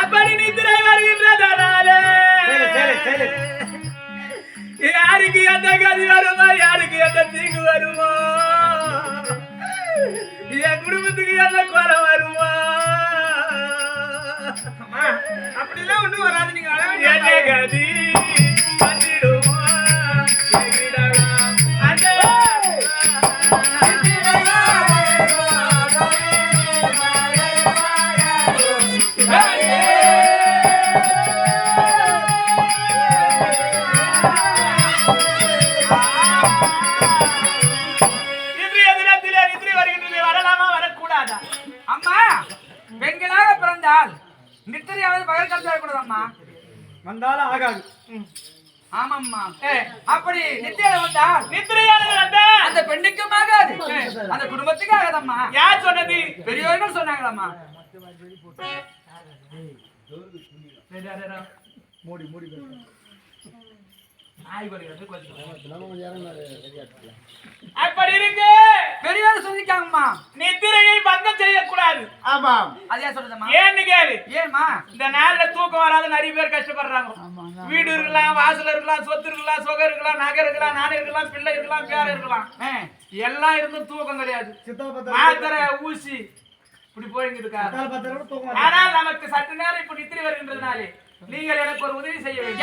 அப்படி நிதிரை வருகின்றதனாலே. யாருக்கு எந்த கதி வருமா யாருக்கு எந்த தீங்கு வருமா? என் குடும்பத்துக்கு என்ன குறை வருமா? அப்படிலாம் ஒண்ணும் வராது. நீங்க கதி? நித்திரையாவது பகல் கலந்து வரக்கூடாது அம்மா வந்தாலும் ஆகாது. ஆமாம்மா. அப்படி நித்திரையில வந்தால் நித்திரையானது வந்தா அந்த பெண்ணுக்கும் ஆகாது. அந்த குடும்பத்துக்கு ஆகாதம்மா. யார் சொன்னது? பெரியவர்கள் சொன்னாங்களம்மா. மூடி மூடி. அப்படி இருக்கு. பெரியவர் சொல்லிருக்காங்கம்மா நித்திரையை பங்கம் செய்யக்கூடாது. ஆமாம் அது சொல்றதம்மா? ஏன்னு கேளு. ஏம்மா? இந்த நாள்ல தூக்கம் வராத நிறைய பேர் கஷ்டப்படுறாங்க. வீடு இருக்கலாம் வாசல் இருக்கலாம் சொத்து இருக்கலாம் சுகம் இருக்கலாம் நகை இருக்கலாம் நாணயம் இருக்கலாம் பிள்ளை இருக்கலாம் பேர இருக்கலாம். எல்லாம் இருந்தும் தூக்கம் கிடையாது. மாத்திரை ஊசி. இப்படி போயிங்க இருக்கா? ஆனால் நமக்கு சற்று நேரம் இப்ப நித்திரை வருகின்றதுனாலே நீங்கள் எனக்கு ஒரு உதவி செய்ய வேண்டும்.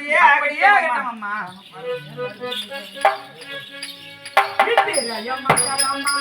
அப்படியே அப்படியே ஆகட்டும் அம்மா அம்மா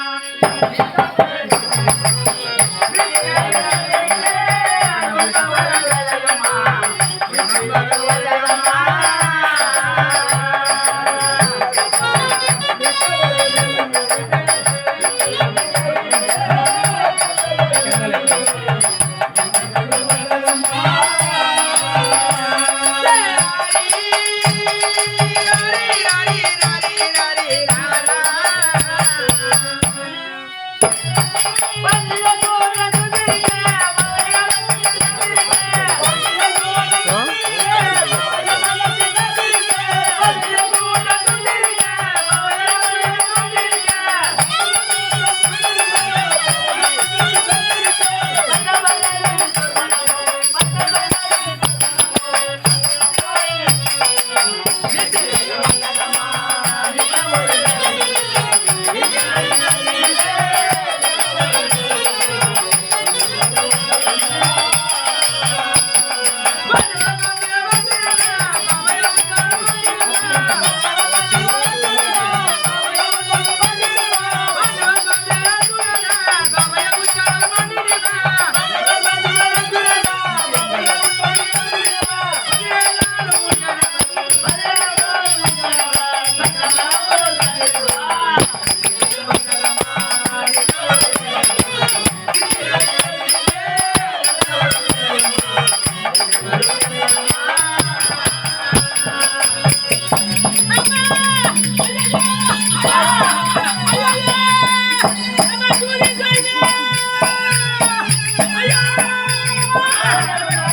Thank you. Thank you.